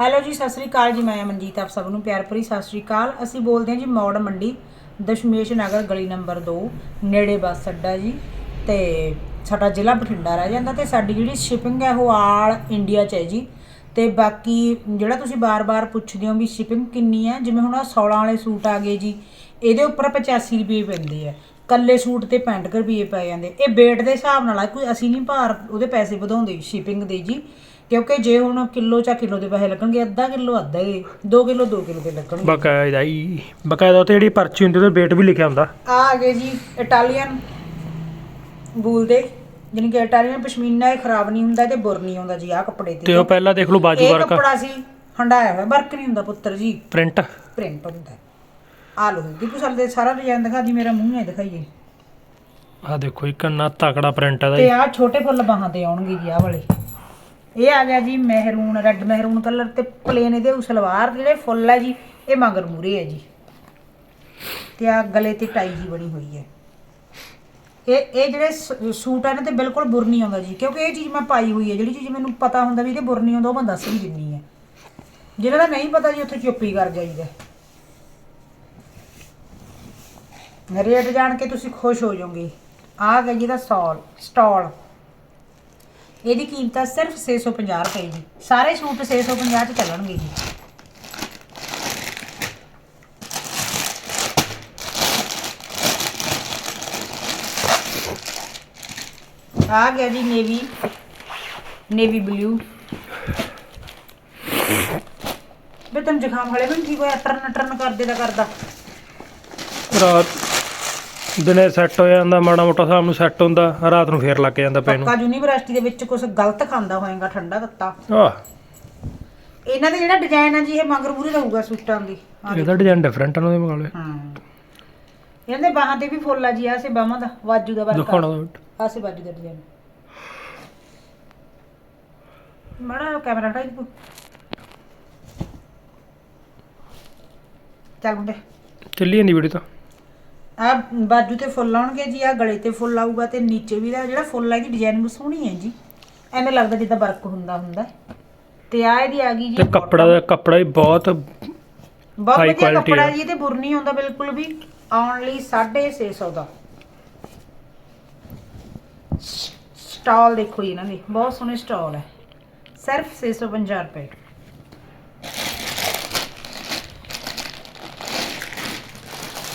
Hello ਜੀ, ਸਤਿ ਸ੍ਰੀ ਅਕਾਲ ਜੀ, ਮੈਂ ਮਨਜੀਤ, ਆਪ ਸਭ ਨੂੰ ਪਿਆਰ ਭਰੀ ਸਤਿ ਸ੍ਰੀ ਅਕਾਲ। ਅਸੀਂ ਬੋਲਦੇ ਹਾਂ ਜੀ ਮੌੜ ਮੰਡੀ, ਦਸ਼ਮੇਸ਼ ਨਗਰ, ਗਲੀ ਨੰਬਰ 2 ਨੇੜੇ ਬੱਸ ਅੱਡਾ ਜੀ, ਤੇ ਸਾਡਾ ਜ਼ਿਲ੍ਹਾ ਬਠਿੰਡਾ ਰਹਿ ਜਾਂਦਾ ਤੇ ਸਾਡੀ ਜਿਹੜੀ ਸ਼ਿਪਿੰਗ ਹੈ ਉਹ ਆਲ ਇੰਡੀਆ ਚ ਹੈ ਜੀ। ਤੇ ਬਾਕੀ ਜਿਹੜਾ ਤੁਸੀਂ ਬਾਰ-ਬਾਰ ਪੁੱਛਦੇ ਹੋ ਵੀ ਸ਼ਿਪਿੰਗ ਕਿੰਨੀ ਹੈ, ਜਿਵੇਂ ਹੁਣ ਆਹ 16 ਵਾਲੇ ਸੂਟ ਆ ਗਏ ਜੀ, ਇਹਦੇ ਉੱਪਰ 85 ਰੁਪਏ ਪੈਂਦੇ ਆ। ਕੱਲੇ ਸੂਟ ਤੇ 65 ਕੁ ਰੁਪਏ ਪੈ ਜਾਂਦੇ। ਇਹ weight ਦੇ ਹਿਸਾਬ ਨਾਲ ਆ, ਕੋਈ ਅਸੀਂ ਨਹੀਂ ਭਾਰ ਉਹਦੇ ਪੈਸੇ ਵਧਾਉਂਦੇ ਸ਼ਿਪਿੰਗ ਦੇ ਜੀ। ਕਿਉਂਕਿ ਜੇ ਹੁਣ ਕਿਲੋ ਚਾ ਕਿਲੋ ਦੇ ਪੈਸੇ ਲੱਗਣਗੇ ਅੱਧਾ ਕਿਲੋ ਅੱਧਾ ਹੀ 2 ਕਿਲੋ 2 ਕਿਲੋ ਦੇ ਲੱਗਣਗੇ। ਬਕਾਇਦਾ ਹੀ ਬਕਾਇਦਾ ਉੱਤੇ ਜਿਹੜੀ ਪਰਚੀ ਹੁੰਦੀ ਉਹਦੇ ਵੇਟ ਵੀ ਲਿਖਿਆ ਹੁੰਦਾ। ਆ ਆ ਗਏ ਜੀ ਇਟਾਲੀਅਨ ਵੂਲ ਦੇ ਕਿ ਇਟਾਲੀਅਨ ਪਸ਼ਮੀਨਾ ਇਹ ਖਰਾਬ ਨਹੀਂ ਹੁੰਦਾ ਤੇ ਬੁਰ ਨਹੀਂ ਆਉਂਦਾ ਜੀ ਆ ਕੱਪੜੇ ਤੇ। ਤੇ ਉਹ ਪਹਿਲਾਂ ਦੇਖ ਲਓ ਬਾਜੂ ਇਹ ਵਰਕ ਕੱਪੜਾ ਸੀ ਹੰਡਾਇਆ ਹੋਇਆ ਵਰਕ ਨਹੀਂ ਹੁੰਦਾ ਪੁੱਤਰ ਜੀ। ਪ੍ਰਿੰਟ ਪ੍ਰਿੰਟ ਹੁੰਦਾ। ਆ ਲੋ ਦੀਪੂ ਸਰ ਦੇ ਸਾਰਾ ਡਿਜ਼ਾਈਨ ਦਿਖਾ ਦੀ ਮੇਰਾ ਮੂੰਹ ਹੈ ਦਿਖਾਈਏ। ਆ ਦੇਖੋ ਇੱਕ ਨਾ ਤਕੜਾ ਪ੍ਰਿੰਟ ਹੈ ਤੇ ਦਾ ਆ ਛੋਟੇ ਫੁੱਲ ਬਾਹਾਂ ਤੇ ਆਉਣਗੇ ਜੀ ਆ ਵਾਲੇ। ਇਹ ਆ ਗਿਆ ਜੀ ਮਹਿਰੂਨ ਰੈੱਡ ਮਹਿਰੂਨ ਕਲਰ ਤੇ ਪਲੇਨ ਇਹਦੇ ਉਹ ਸਲਵਾਰ ਜਿਹੜੇ ਫੁੱਲ ਹੈ ਜੀ, ਇਹ ਮਗਰ ਮੂਰੇ ਹੈ ਜੀ। ਤੇ ਆ ਗਲੇ ਤੇ ਟਾਈ ਜੀ ਬਣੀ ਹੋਈ ਹੈ। ਇਹ ਇਹ ਜਿਹੜੇ ਸ- ਸੂਟ ਆ ਇਹਨਾਂ ਤੇ ਬਿਲਕੁਲ ਬੁਰ ਨਹੀਂ ਆਉਂਦਾ ਜੀ, ਕਿਉਂਕਿ ਇਹ ਚੀਜ਼ ਮੈਂ ਪਾਈ ਹੋਈ ਹੈ, ਜਿਹੜੀ ਚੀਜ਼ ਮੈਨੂੰ ਪਤਾ ਹੁੰਦਾ ਵੀ ਇਹਦੇ ਬੁਰ ਨਹੀਂ ਆਉਂਦਾ, ਉਹ ਮੈਂ ਦੱਸ ਵੀ ਦਿੰਨੀ ਹੈ ਜਿਹਨਾਂ ਦਾ ਨਹੀਂ ਪਤਾ ਜੀ, ਉੱਥੇ ਚੁੱਪੀ ਕਰ ਜਾਈਦਾ। ਰੇਟ ਜਾਣ ਕੇ ਤੁਸੀਂ ਖੁਸ਼ ਹੋ ਜਾਓਗੇ। ਆ ਗਿਆ ਜੀ ਦਾ ਸਟਾਲ ਸਟਾਲ। ਇਹਦੀ ਕੀਮਤ ਹੈ ਸਿਰਫ 650 ਰੁਪਏ ਜੀ। ਸਾਰੇ ਸੂਟ 650 ਚ ਚੱਲਣਗੇ ਜੀ। ਆ ਗਿਆ ਜੀ ਨੇਵੀ ਨੇਵੀ ਬਲੂ। ਬੇ ਤੈਨੂੰ ਜ਼ੁਕਾਮ ਵਾਲੇ ਵੀ ਨੀ ਠੀਕ ਹੋਇਆ? ਟਰਨ ਟਰਨ ਕਰਦੇ ਦਾ ਕਰਦਾ। ਰਾਤ ਦਿਨੇ ਸੈੱਟ ਹੋ ਜਾਂਦਾ ਮਾੜਾ ਮੋਟਾ ਸ਼ਾਮ ਨੂੰ ਸੈੱਟ ਹੁੰਦਾ ਰਾਤ ਨੂੰ ਫੇਰ ਲੱਗ ਜਾਂਦਾ ਪੈਣ ਪੱਕਾ ਯੂਨੀਵਰਸਿਟੀ ਦੇ ਵਿੱਚ ਕੁਝ ਗਲਤ ਖਾਂਦਾ ਹੋਏਗਾ ਠੰਡਾ ਤੱਤਾ। ਆ ਇਹਨਾਂ ਦੇ ਜਿਹੜਾ ਡਿਜ਼ਾਈਨ ਆ ਜੀ ਇਹ ਮਗਰ ਰਹੂਗਾ ਸੂਟਾਂ ਦੀ। ਆਹ ਇਹਦਾ ਡਿਜ਼ਾਈਨ ਡਿਫਰੈਂਟ ਆ ਉਹਦੇ ਮੁਕਾਬਲੇ ਹਾਂ। ਇਹਨਾਂ ਦੇ ਬਾਹਾਂ ਤੇ ਵੀ ਫੁੱਲ ਆ ਜੀ ਆ ਸੇ ਬਾਹਾਂ ਦਾ ਵਾਜੂ ਦਾ ਵਰਕ ਦਿਖਾਉਣਾ ਆ ਸੇ ਵਾਜੂ ਦਾ ਡਿਜ਼ਾਈਨ ਮੜਾ ਕੈਮਰਾ ਹਟਾ ਜੀ ਚੱਲ ਮੁੰਡੇ। ਚੱਲੀ ਜਾਂਦੀ ਵੀਡੀਓ ਤਾਂ। ਆ ਬਾਜੂ ਤੇ ਫੁੱਲ ਆਉਣਗੇ ਜੀ ਆ ਗਲੇ ਤੇ ਫੁੱਲ ਆਊਗਾ ਤੇ ਨੀਚੇ ਵੀ ਦਾ ਜਿਹੜਾ ਫੁੱਲ ਹੈ ਦੀ ਡਿਜ਼ਾਈਨ ਵੀ ਸੋਹਣੀ ਹੈ ਜੀ। ਐਵੇਂ ਲੱਗਦਾ ਜਿੱਦਾਂ ਵਰਕ ਹੁੰਦਾ ਹੁੰਦਾ। ਤੇ ਆ ਇਹਦੀ ਆ ਗਈ ਜੀ। ਤੇ ਕੱਪੜਾ ਦਾ ਕੱਪੜਾ ਵੀ ਬਹੁਤ ਬਹੁਤ ਵਧੀਆ ਕੱਪੜਾ। ਜੀ ਤੇ ਬੁਰ ਨਹੀਂ ਆਉਂਦਾ ਬਿਲਕੁਲ ਵੀ ਓਨਲੀ 650 ਦਾ। ਸਟਾਲ ਦੇਖੋ ਜੀ ਇਹਨਾਂ ਦੇ ਬਹੁਤ ਸੋਹਣੇ ਸਟਾਲ ਹੈ ਸਿਰਫ 650 ਰੁਪਏ।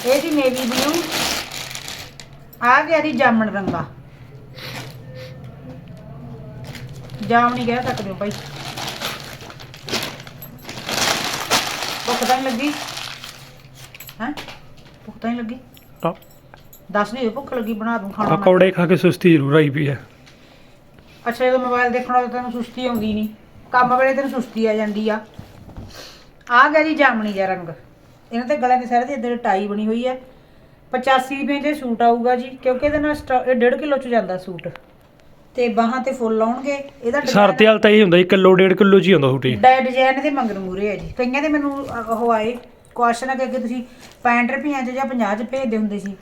ਇਹ ਜੀ ਨੇਵੀ ਬਲੂ ਆ ਗਿਆ ਜੀ ਜਾਮਣ ਰੰਗਾ। ਜਾਮਣੀ ਕਹਿ ਸਕਦੇ ਹੋ ਭਾਈ। ਭੁੱਖ ਤਾਂ ਨਹੀਂ ਲੱਗੀ? ਹੈ? ਭੁੱਖ ਤਾਂ ਨਹੀਂ ਲੱਗੀ? ਪ- ਦੱਸ ਨਹੀਂ ਭੁੱਖ ਲੱਗੀ ਬਣਾ ਦੂੰ ਖਾਣਾ ਮੈਂ। ਪਕੌੜੇ ਖਾ ਕੇ ਸੁਸਤੀ ਜ਼ਰੂਰ ਆਈ ਪਈ ਹੈ। ਅੱਛਾ ਜਦੋਂ ਮੋਬਾਈਲ ਦੇਖਣਾ ਤਾਂ ਤੈਨੂੰ ਸੁਸਤੀ ਆਉਂਦੀ ਨਹੀਂ ਕੰਮ ਵੇਲੇ ਤੈਨੂੰ ਸੁਸਤੀ ਆ ਜਾਂਦੀ ਆ। ਆ ਗਿਆ ਜੀ ਜਾਮਣੀ ਜਿਹਾ ਰੰਗ। ਇਹਨਾਂ ਤੇ ਗਲੇ ਦੇ ਸਾਰੇ ਇਧਰ ਟਾਈ ਬਣੀ ਹੋਈ ਹੈ। 85 ਰੁਪਏ ਦੇ ਸੂਟ ਆਊਗਾ ਜੀ ਕਿਉਂਕਿ ਇਹਦੇ ਨਾਲ ਸਟਾ- ਇਹ 1.5 ਕਿਲੋ ਚ ਜਾਂਦਾ ਸੂਟ। ਤੇ ਬਾਹਾਂ ਤੇ ਫੁੱਲ ਆਉਣਗੇ ਇਹਦਾ design- ਸਰਦੀ ਵਾਲ ਤਾਂ ਇਹ ਹੁੰਦਾ ਜੀ ਕਿਲੋ ਡੇਢ ਕਿਲੋ ਹੀ ਹੁੰਦਾ ਸੂਟ ਜੀ ਡਾ ਡਿਜ਼ਾਈਨ ਦੇ ਮੰਗਰ ਮੂਰੇ ਹੈ ਜੀ। ਕਈਆਂ ਦੇ ਮੈਨੂੰ ਅਹ, ਉਹ ਆਏ ਕੁਐਸਚਨ ਆ ਕਿ ਅੱਗੇ ਤੁਸੀਂ 65 ਰੁਪਈਆਂ 'ਚ ਜਾਂ 50 'ਚ ਭੇਜਦੇ ਹੁੰਦੇ ਸੀ।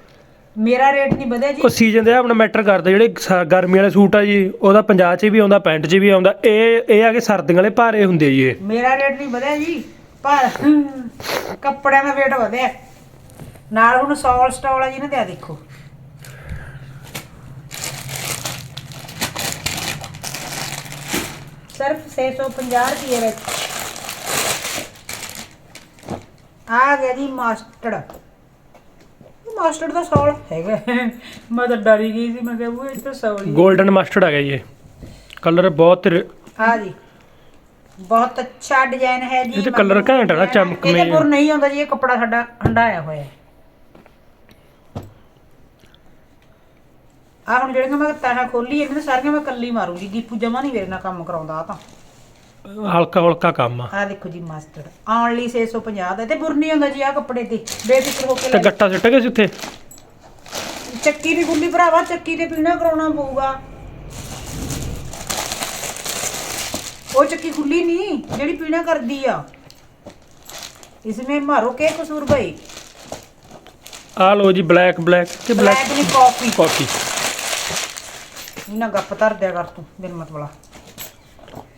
ਮੇਰਾ ਰੇਟ ਨਹੀਂ ਵਧਿਆ ਜੀ। ਉਹ ਸੀਜ਼ਨ ਦੇ ਆਪਣਾ ਮੈਟਰ ਕਰਦਾ ਜਿਹੜੇ ਸ- ਗਰਮੀ ਵਾਲੇ ਸੂਟ ਆ ਜੀ ਉਹਦਾ 50 ਚ ਵੀ ਆਉਂਦਾ 65 ਚ ਵੀ ਆਉਂਦਾ। ਇਹ ਇਹ ਆ ਕਿ ਸਰਦੀਆਂ ਵਾਲੇ ਭਾਰੇ ਹੁੰਦੇ ਜੀ ਇਹ। ਮੇਰਾ ਰੇਟ ਨਹੀਂ ਵਧਿਆ ਜੀ। ਪਰ ਕੱਪੜਿਆਂ ਦਾ weight ਵਧਿਆ। ਨਾਲ ਹੁਣ ਸੌਲ ਸਟੋਲ ਆ ਜੀ ਨੇ ਦਿਆ ਦੇਖੋ। ਸਿਰਫ 650 ਰੁਪਏ ਵਿੱਚ। ਆ ਗਿਆ ਜੀ ਮਸਟਰਡ ਮਸਟਰਡ ਦਾ ਸੌਲ ਹੈਗਾ। ਮੈਂ ਤਾਂ ਡਰ ਗਈ ਸੀ ਮੈਂ ਕਿਹਾ ਉਹ ਇਹ ਤਾਂ ਸੌਲ ਗੋਲਡਨ ਮਸਟਰਡ ਆ ਗਿਆ ਜੀ ਕਲਰ ਬਹੁਤ ਆ ਜੀ। ਬਹੁਤ ਅੱਛਾ ਡਿਜ਼ਾਈਨ ਹੈ ਜੀ ਇਹਦੇ colour ਘੈਂਟ ਆ ਨਾ, ਚਮਕ ਮੇ। ਇਹਦੇ ਪੁਰ ਨਹੀਂ ਆਉਂਦਾ ਜੀ ਇਹ ਕੱਪੜਾ ਸਾਡਾ ਹੰਡਾਇਆ ਹੋਇਆ ਹੈ। ਆ ਹੁਣ ਜਿਹੜੀਆਂ ਮੈਂ ਤਾਹਾਂ ਖੋਲੀ ਇਹਨਾਂ ਸਾਰੀਆਂ ਮੈਂ ਕੱਲੀ ਮਾਰੂਗੀ ਦੀਪੂ ਜਮਾ ਨਹੀਂ ਮੇਰੇ ਨਾਲ ਕੰਮ ਕਰਾਉਂਦਾ ਆਹ ਤਾਂ। ਹਲਕਾ ਹਲਕਾ ਕੰਮ ਆ। ਆਹ ਦੇਖੋ ਜੀ ਮਸਟਰਡ ਆਨਲੀ 650 ਦਾ ਤੇ ਬੁਰ ਨਹੀਂ ਜੀ ਆ ਕੱਪੜੇ ਤੇ ਬੇਫਿਕਰ ਹੋ ਕੇ ਤੇ ਗੱਟਾ ਸਿੱਟ ਗਏ ਸੀ ਚੱਕੀ ਵੀ ਗੁੱਲੀ ਭਰਾਵਾ ਚੱਕੀ ਤੇ ਪੀਣਾ ਕਰਾਉਣਾ ਪਊਗਾ। ਉਹ ਚੱਕੀ ਖੁੱਲੀ ਨਹੀਂ ਜਿਹੜੀ ਪੀਣਾ ਕਰਦੀ ਆ। ਇਸਮੇ ਮਾਰੋ ਕੇ ਕਸੂਰ ਭਾਈ ਆ ਲੋ ਜੀ ਬਲੈਕ ਬਲੈਕ ਤੇ ਬਲੈਕ ਬਲੈਕ ਨਹੀਂ ਕਾਫੀ ਕਾਫੀ ਇਹਨਾਂ ਗੱਪ ਧਰ ਦਿਆ ਕਰ ਤੂੰ ਬਿਨ ਮਤਲਬ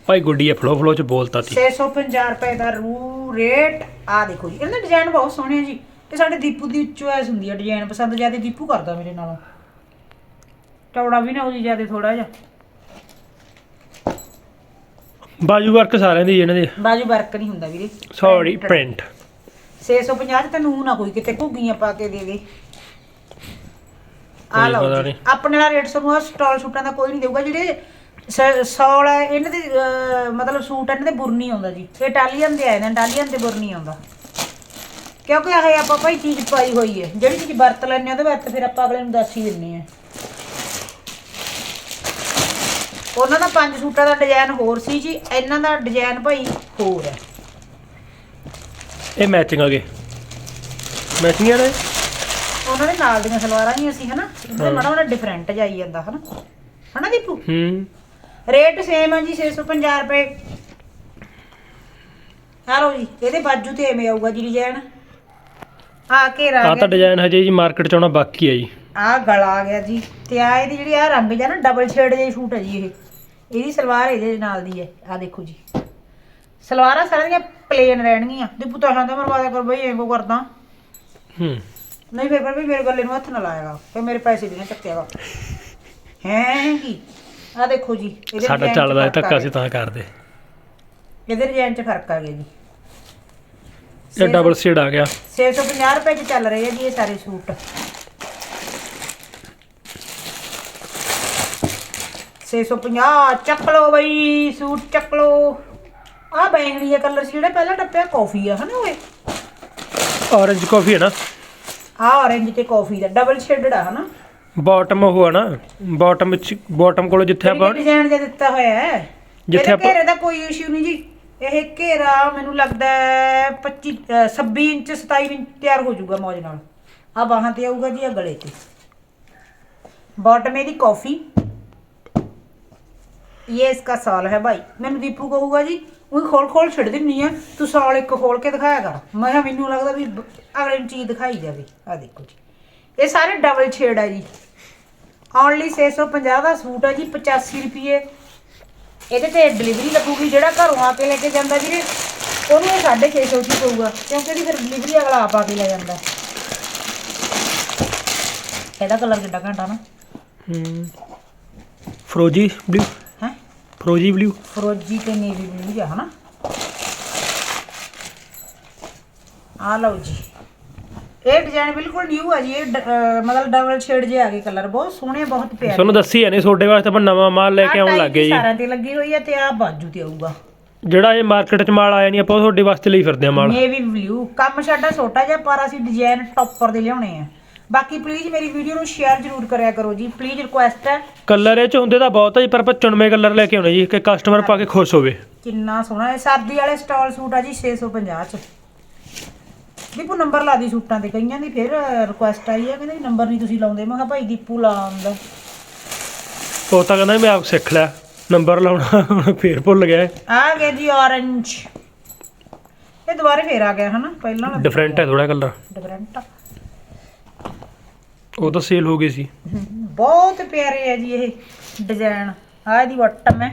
ਭਾਈ ਗੁੱਡੀ ਆ ਫਲੋ ਫਲੋ ਚ ਬੋਲਤਾ ਤੀ 650 ਰੁਪਏ ਦਾ ਰੂ ਰੇਟ ਆ ਦੇਖੋ ਜੀ ਇਹਨਾਂ ਦਾ ਡਿਜ਼ਾਈਨ ਬਹੁਤ ਸੋਹਣੇ ਆ ਜੀ। ਇਹ ਸਾਡੇ ਦੀਪੂ ਦੀ ਚੁਆਇਸ ਹੁੰਦੀ ਹੈ ਡਿਜ਼ਾਈਨ ਪਸੰਦ ਜ਼ਿਆਦਾ ਦੀਪੂ ਕਰਦਾ ਮੇਰੇ ਨਾਲੋਂ। ਚੌੜਾ ਵੀ ਨਾ ਜੀ ਜ਼ਿਆਦਾ ਥੋੜਾ ਜਿਹਾ। ਬਾਜੂ ਵਰਕ ਸਾਰਿਆਂ ਦੀ ਇਹਨਾਂ ਦੇ। ਬਾਜੂ ਵਰਕ ਨਹੀਂ ਹੁੰਦਾ ਵੀਰੇ। ਸੌਰੀ ਪ੍ਰਿੰਟ 650 ਤੇ ਤੈਨੂੰ ਨਾ ਕੋਈ ਕਿਤੇ ਘੁੱਗੀਆਂ ਪਾ ਕੇ ਦੇ ਦੇ ਆ ਲਓ ਪਤਾ ਜੀ ਨਹੀਂ। ਆਪਣੇ ਵਾਲਾ ਰੇਟ ਸਾਨੂੰ ਸਟਾਲ ਸੂਟਾਂ ਦਾ ਕੋਈ ਨਹੀਂ ਦੇਊਗਾ ਜਿਹੜੇ ਸ- ਸੌਲ ਹੈ ਇਹਨਾਂ ਦੇ ਅਹ, ਮਤਲਬ ਸੂਟ ਇਹਨਾਂ ਦੇ ਬੁਰ ਨਹੀਂ ਆਉਂਦਾ ਜੀ। ਇਹ ਇਟਾਲੀਅਨ ਦੇ ਆਏ ਨੇ ਇਟਾਲੀਅਨ ਦੇ ਬੁਰ ਨਹੀਂ ਆਉਂਦਾ। ਕਿਉਂਕਿ ਇਹ ਆਪਾਂ ਭਾਈ ਚੀਜ਼ ਪਾਈ ਹੋਈ ਹੈ ਜਿਹੜੀ ਚੀਜ਼ ਵਰਤ ਲੈਂਦੇ ਆ ਉਹਦੇ ਵਰਤ ਫਿਰ ਆਪਾਂ ਅਗਲੇ ਨੂੰ ਦੱਸ ਹੀ ਦਿੰਨੇ ਆ ਉਹਨਾਂ ਦਾ ਪੰਜ ਸੂਟਾਂ ਦਾ ਡਿਜ਼ਾਈਨ ਹੋਰ ਸੀ ਜੀ ਇਹਨਾਂ ਦਾ ਡਿਜ਼ਾਈਨ ਭਾਈ ਹੋਰ ਹੈ। ਇਹ ਮੈਚਿੰਗ ਆ ਗਏ। ਮੈਚਿੰਗ ਆ ਨੇ ਉਹਨਾਂ ਦੇ ਨਾਲ ਦੀਆਂ ਸਲਵਾਰਾਂ ਹੀ ਅਸੀਂ ਹਨਾ ਇਹਦੇ ਮਾੜਾ ਮਾੜਾ ਡਿਫਰੈਂਟ ਜਾਈ ਜਾਂਦਾ ਹਨਾ। ਹਨਾ ਦੀਪੂ? ਹੂੰ। ਰੇਟ ਸੇਮ ਆ ਜੀ 650 ਰੁਪਏ। ਲਓ ਜੀ ਇਹਦੇ ਬਾਜੂ ਤੇ ਐਵੇਂ ਆਊਗਾ ਜੀ ਡਿਜ਼ਾਈਨ ਆ ਘੇਰਾ ਆ ਆ ਤਾਂ ਡਿਜ਼ਾਈਨ ਹਜੇ ਜੀ ਮਾਰਕੀਟ ਚ ਆਉਣਾ ਬਾਕੀ ਆ ਜੀ। ਆ ਗਲਾ ਆ ਗਿਆ ਜੀ ਤੇ ਆ ਇਹਦੀ ਜਿਹੜੀ ਆ ਰੰਗ ਜਿਹਾ ਨਾ ਡਬਲ ਸ਼ੇਡ ਜਿਹੀ ਸੂਟ ਹੈ ਜੀ ਇਹ। ਇਹਦੀ ਸਲਵਾਰ ਇਹਦੇ ਨਾਲ ਦੀ ਹੈ। ਆ ਦੇਖੋ ਜੀ। ਸਲਵਾਰਾਂ ਸਾਰੀਆਂ ਦੀਆਂ ਪਲੇਨ ਰਹਿਣਗੀਆਂ। ਤਾਂ ਹਾਂ ਤਾਂ ਮਰਵਾ ਦਿਆ ਕਰ ਬਈ ਐਂ ਕੋ ਕਰਦਾ? ਹੂੰ। ਨਹੀਂ ਫਿਰ ਵੀ ਮੇਰੇ ਗੱਲੇ ਨੂੰ ਹੱਥ ਨਾ ਲਾਏਗਾ ਫਿਰ ਮੇਰੇ ਪੈਸੇ ਵੀ ਨਾ ਚੱਕੇਗਾ ਹੈ ਕੀ? ਆ ਦੇਖੋ ਜੀ ਇਹਦੇ ਸਾਡਾ design 'ਚ ਚੱਲਦਾ ਫ਼ਰਕ ਆ ਧੱਕਾ। ਸੀ ਤਾਂ ਕਰਦੇ। ਇਹਦੇ ਡਿਜ਼ਾਈਨ 'ਚ ਫ਼ਰਕ ਆ ਗਿਆ ਜੀ। ਇਹ ਡਬਲ ਸ਼ੇਡ ਆ ਗਿਆ। 650 ਰੁਪਏ 'ਚ ਚੱਲ ਰਹੇ ਆ ਜੀ ਇਹ ਸਾਰੇ ਸੂਟ। 650 ਚੱਕ ਲਓ ਬਈ ਸੂਟ ਚੱਕ ਲਓ। ਆ ਬੈਂਗਣੀ ਦਾ ਕਲਰ ਸੀ ਜਿਹੜਾ ਪਹਿਲਾਂ ਟੱਪਿਆ ਕਾਫੀ ਆ ਹਨਾ ਓਏ? Orange ਕਾਫੀ ਹੈ ਨਾ। ਆ orange ਤੇ ਕਾਫੀ ਦਾ ਡਬਲ ਸ਼ੇਡਡ ਆ ਹਨਾ? ਬਾਟਮ ਉਹ ਆ ਨਾ ਬਾਟਮ ਵਿੱਚ ਬਾਟਮ ਕੋਲ ਜਿੱਥੇ ਆਪਾਂ ਡਿਜ਼ਾਈਨ ਜਿਹਾ ਦਿੱਤਾ ਹੋਇਆ ਹੈ। ਜਿੱਥੇ ਆਪਾਂ- ਘੇਰੇ ਦਾ ਕੋਈ ਇਸ਼ੂ ਨਹੀਂ ਜੀ। ਇਹ ਘੇਰਾ ਮੈਨੂੰ ਲੱਗਦਾ ਹੈ 25 ਅ, 26 ਇੰਚ 27 ਇੰਚ ਤਿਆਰ ਹੋ ਜਾਊਗਾ ਮੌਜ ਨਾਲ। ਆ ਬਾਹਾਂ ਤੇ ਆਊਗਾ ਜੀ ਆ ਗਲੇ ਤੇ। ਬਾਟਮ ਇਹਦੀ ਕਾਫੀ ਇਹ ਇਸਕਾ ਸਾਲ ਹੈ ਭਾਈ। ਮੈਨੂੰ ਦੀਪੂ ਕਹੂਗਾ ਜੀ, ਉਹ ਖੋਲ ਖੋਲ ਛੱਡ ਦਿੰਨੀ ਆ, ਤੂੰ ਸਾਲ ਇੱਕ ਖੋਲ ਕੇ ਦਿਖਾਇਆ ਕਰ। ਮੈਂ ਕਿਹਾ ਮੈਨੂੰ ਲੱਗਦਾ ਵੀ ਬ- ਅਗਲੇ ਨੂੰ ਚੀਜ਼ ਦਿਖਾਈ ਜਾਵੇ। ਆ ਦੇਖੋ ਜੀ। ਇਹ ਸਾਰੇ ਡਬਲ ਛੇੜ ਆ ਜੀ। ਓਨਲੀ 650 ਦਾ ਸੂਟ ਆ ਜੀ 85 ਰੁਪਏ ਇਹਦੇ ਤੇ ਡਿਲੀਵਰੀ ਲੱਗੂਗੀ, ਜਿਹੜਾ ਘਰੋਂ ਆ ਕੇ ਲੈ ਕੇ ਜਾਂਦਾ ਵੀਰੇ, ਉਹਨੂੰ ਇਹ 650 ਚ ਪਊਗਾ, ਕਿਉਂਕਿ ਇਹਦੀ ਫਿਰ ਡਿਲੀਵਰੀ ਅਗਲਾ ਆਪ ਆ ਕੇ ਲੈ ਜਾਂਦਾ। ਇਹਦਾ ਕਲਰ ਕਿੱਡਾ ਘੰਟਾ ਨਾ। ਹੂੰ। ਫਰੋਜੀ, ਬਲੂ? ਫਰੋਜੀ ਬਲੂ ਫਰੋਜੀ ਤੇ ਨੇਵੀ ਬਲੂ ਜਿਹਾ ਹਨਾ? ਆ ਲਓ ਜੀ। ਇਹ ਡਿਜ਼ਾਈਨ ਬਿਲਕੁਲ ਨਿਊ ਆ ਜੀ। ਇਹ ਡ- ਅਹ ਮਤਲਬ ਡਬਲ ਸ਼ੇਡ ਜੇ ਆ ਗਏ ਕਲਰ ਬਹੁਤ ਸੋਹਣੇ ਬਹੁਤ ਪਿਆਰੇ। ਤੁਹਾਨੂੰ ਦੱਸੀ ਨਹੀਂ ਤੁਹਾਡੇ ਵਾਸਤੇ ਆਪਾਂ ਨਵਾਂ ਮਾਲ ਲੈ ਕੇ ਆਉਣ ਲੱਗੇ ਜੀ। ਸਾਰਿਆਂ ਤੇ ਲੱਗੀ ਹੋਈ ਹੈ ਤੇ ਆ ਬਾਜੂ ਤੇ ਆਊਗਾ। ਜਿਹੜਾ ਇਹ ਮਾਰਕੀਟ ਚ ਮਾਲ ਆਇਆ ਨਹੀਂ ਆਪਾਂ ਉਹ ਤੁਹਾਡੇ ਵਾਸਤੇ ਲਈ ਫਿਰਦੇ ਆ ਮਾਲ। ਨੇਵੀ ਬਲੂ ਕੰਮ ਸਾਡਾ ਛੋਟਾ ਜਿਹਾ ਪਰ ਅਸੀਂ ਡਿਜ਼ਾਈਨ ਟੌਪਰ ਦੇ ਲਿਆਉਣੇ ਆ। ਬਾਕੀ ਪਲੀਜ਼ ਮੇਰੀ ਵੀਡੀਓ ਨੂੰ ਸ਼ੇਅਰ ਜ਼ਰੂਰ ਕਰਿਆ ਕਰੋ ਜੀ। ਪਲੀਜ਼ ਰਿਕੁਐਸਟ ਹੈ। ਕਲਰ ਇਹ ਚ ਹੁੰਦੇ ਤਾਂ ਬਹੁਤ ਆ ਜੀ ਪਰ ਆਪਾਂ ਚੁਣਵੇਂ ਕਲਰ ਲੈ ਕੇ ਆਉਣੇ ਜੀ ਕਿ ਕਸਟਮਰ ਪਾ ਕੇ ਖੁਸ਼ ਹੋਵੇ। ਕਿੰਨਾ ਸੋਹਣਾ ਹੈ। ਸਰਦੀ ਵਾਲੇ ਸਟਾਲ ਸੂਟ ਆ ਜੀ 650 ਚ। ਦੀਪੂ ਨੰਬਰ ਲਾ ਦੀ ਸੂਟਾਂ ਤੇ। ਕਈਆਂ ਦੀ ਫਿਰ ਰਿਕੁਐਸਟ ਆਈ ਹੈ ਕਹਿੰਦੇ ਨੰਬਰ ਨਹੀਂ ਤੁਸੀਂ ਲਾਉਂਦੇ। ਮੈਂ ਕਿਹਾ ਭਾਈ ਦੀਪੂ ਲਾ ਆਉਂਦਾ ਉਹ ਤਾਂ ਕਹਿੰਦਾ ਮੈਂ ਆਪ ਸਿੱਖ ਲਿਆ। ਨੰਬਰ ਲਾਉਣਾ ਹੁਣ ਫੇਰ ਭੁੱਲ ਗਿਆ। ਆ ਗਿਆ ਜੀ orange ਇਹ ਦੁਬਾਰੇ ਫੇਰ ਆ ਗਿਆ ਹਨਾ? ਪਹਿਲਾਂ ਡਿਫਰੈਂਟ ਹੈ ਥੋੜਾ ਕਲਰ ਡਿਫਰੈਂਟ ਉਹ ਤਾਂ ਸੇਲ ਹੋ ਗਈ ਸੀ। ਬਹੁਤ ਪਿਆਰੇ ਆ ਜੀ ਇਹ ਡਿਜ਼ਾਈਨ ਆ ਇਹਦੀ ਬਾਟਮ ਹੈ।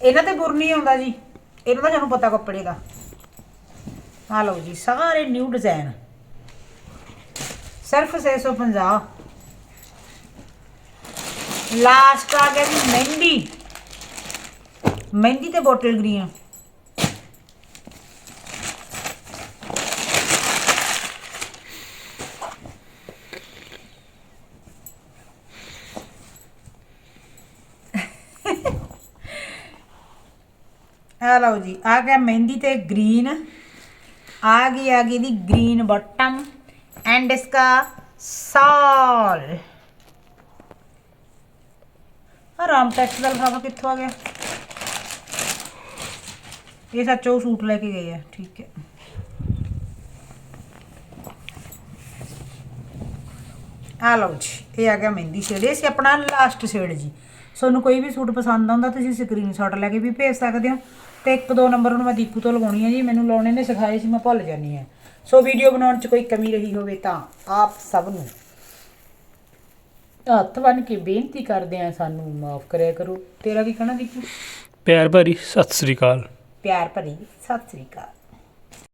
ਇਹਨਾਂ ਤੇ ਬੁਰ ਨਹੀਂ ਆਉਂਦਾ ਜੀ। ਇਹਨਾਂ ਦਾ ਤੁਹਾਨੂੰ ਪਤਾ ਕੱਪੜੇ ਦਾ। ਆ ਲਓ ਜੀ, ਸਾਰੇ ਨਿਊ ਡਿਜ਼ਾਈਨ ਸਿਰਫ 650 ਲਾਸਟ ਆ ਗਿਆ ਜੀ ਮਹਿੰਦੀ। ਮਹਿੰਦੀ ਤੇ ਬੋਟਲ ਗ੍ਰੀਨ ਆ ਲਓ ਜੀ, ਆ ਗਿਆ ਮਹਿੰਦੀ ਤੇ ਗ੍ਰੀਨ ਆ ਗਈ ਆ ਗਈ ਦੀ ਗ੍ਰੀਨ ਬਟਮ ਐਂਡ ਇਸਕਾ ਸਾਲ। ਆਰਾਮ ਟੈਕਸ ਦਾ ਲਫਾਫਾ ਕਿੱਥੋਂ ਆ ਗਿਆ? ਇਹ ਸੱਚੋ ਸੂਟ ਲੈ ਕੇ ਗਏ ਆ, ਠੀਕ ਹੈ। ਆ ਲਓ ਜੀ, ਇਹ ਆ ਗਿਆ ਮਹਿੰਦੀ ਸ਼ੇਡ ਇਹ ਸੀ ਆਪਣਾ ਲਾਸਟ ਸ਼ੇਡ ਜੀ। ਤੁਹਾਨੂੰ ਕੋਈ ਵੀ ਸੂਟ ਪਸੰਦ ਆਉਂਦਾ, ਤੁਸੀਂ ਸਕਰੀਨਸ਼ਾਟ ਲੈ ਕੇ ਵੀ ਭੇਜ ਸਕਦੇ ਹੋ। ਤੇ ਇੱਕ ਦੋ ਨੰਬਰ ਨੂੰ ਮੈਂ ਦੀਪੂ ਤੋਂ ਲਗਾਉਣੀ ਹੈ ਜੀ ਮੈਨੂੰ ਲਾਉਣੇ ਨੇ ਸਿਖਾਏ ਸੀ ਮੈਂ ਭੁੱਲ ਜਾਨੀ ਆ। ਸੋ ਵੀਡੀਓ ਬਣਾਉਣ 'ਚ ਕੋਈ ਕਮੀ ਰਹੀ ਹੋਵੇ ਤਾਂ ਆਪ ਸਭ ਨੂੰ ਹੱਥ ਬੰਨ ਕੇ ਬੇਨਤੀ ਕਰਦੇ ਆ ਸਾਨੂੰ ਮਾਫ ਕਰਿਆ ਕਰੋ। ਤੇਰਾ ਕੀ ਕਹਿਣਾ ਦੀਪੂ? ਪਿਆਰ ਭਰੀ ਸਤਿ ਸ੍ਰੀ ਅਕਾਲ। ਪਿਆਰ ਭਰੀ ਸਤਿ ਸ੍ਰੀ ਅਕਾਲ।